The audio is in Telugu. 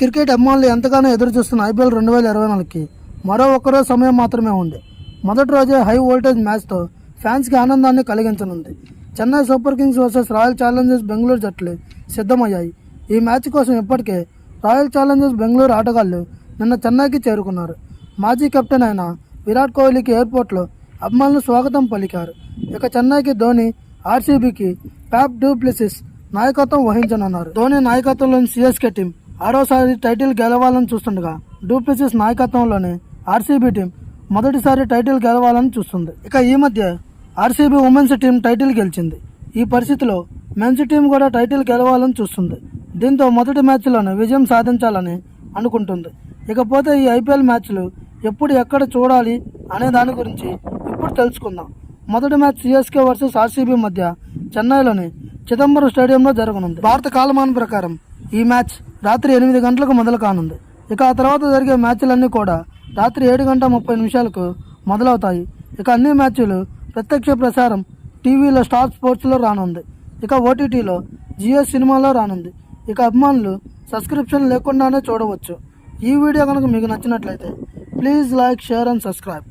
క్రికెట్ అభిమానులు ఎంతగానో ఎదురు చూస్తున్న ఐపీఎల్ రెండు వేల ఇరవై నాలుగుకి మరో ఒక్కరోజు సమయం మాత్రమే ఉంది. మొదటి రోజే హై వోల్టేజ్ మ్యాచ్తో ఫ్యాన్స్కి ఆనందాన్ని కలిగించనుంది. Chennai Super Kings versus Royal Challengers Bengaluru జట్లు సిద్ధమయ్యాయి. ఈ మ్యాచ్ కోసం ఇప్పటికే రాయల్ ఛాలెంజర్స్ బెంగళూరు ఆటగాళ్ళు నిన్న చెన్నైకి చేరుకున్నారు. మాజీ కెప్టెన్ అయిన విరాట్ కోహ్లీకి ఎయిర్పోర్ట్లో అభిమానులు స్వాగతం పలికారు. ఇక చెన్నైకి ధోని ఆర్సీబీకి ప్యాప్ డూప్లిసిస్ నాయకత్వం వహించనున్నారు. ధోని నాయకత్వంలోని సిఎస్కే టీం ఆరోసారి టైటిల్ గెలవాలని చూస్తుండగా డూప్లెసిస్ నాయకత్వంలోని ఆర్సీబీ టీం మొదటిసారి టైటిల్ గెలవాలని చూస్తుంది. ఇక ఈ మధ్య ఆర్సీబీ ఉమెన్స్ టీం టైటిల్ గెలిచింది. ఈ పరిస్థితిలో మెన్స్ టీం కూడా టైటిల్ గెలవాలని చూస్తుంది. దీంతో మొదటి మ్యాచ్లోనే విజయం సాధించాలని అనుకుంటుంది. ఇకపోతే ఈ ఐపీఎల్ మ్యాచ్లు ఎప్పుడు ఎక్కడ చూడాలి అనే దాని గురించి ఇప్పుడు తెలుసుకుందాం. మొదటి మ్యాచ్ సిఎస్కే వర్సెస్ ఆర్సీబీ మధ్య చెన్నైలోని చిదంబరం స్టేడియంలో జరగనుంది. భారత కాలమానం ప్రకారం ఈ మ్యాచ్ రాత్రి ఎనిమిది గంటలకు మొదలు కానుంది. ఇక ఆ తర్వాత జరిగే మ్యాచ్లన్నీ కూడా రాత్రి ఏడు గంట ముప్పై నిమిషాలకు మొదలవుతాయి. ఇక అన్ని మ్యాచ్లు ప్రత్యక్ష ప్రసారం టీవీలో స్టార్ స్పోర్ట్స్లో రానుంది. ఇక ఓటీటీలో జియో సినిమాలో రానుంది. ఇక అభిమానులు సబ్స్క్రిప్షన్ లేకుండానే చూడవచ్చు. ఈ వీడియో కనుక మీకు నచ్చినట్లయితే please like share and subscribe.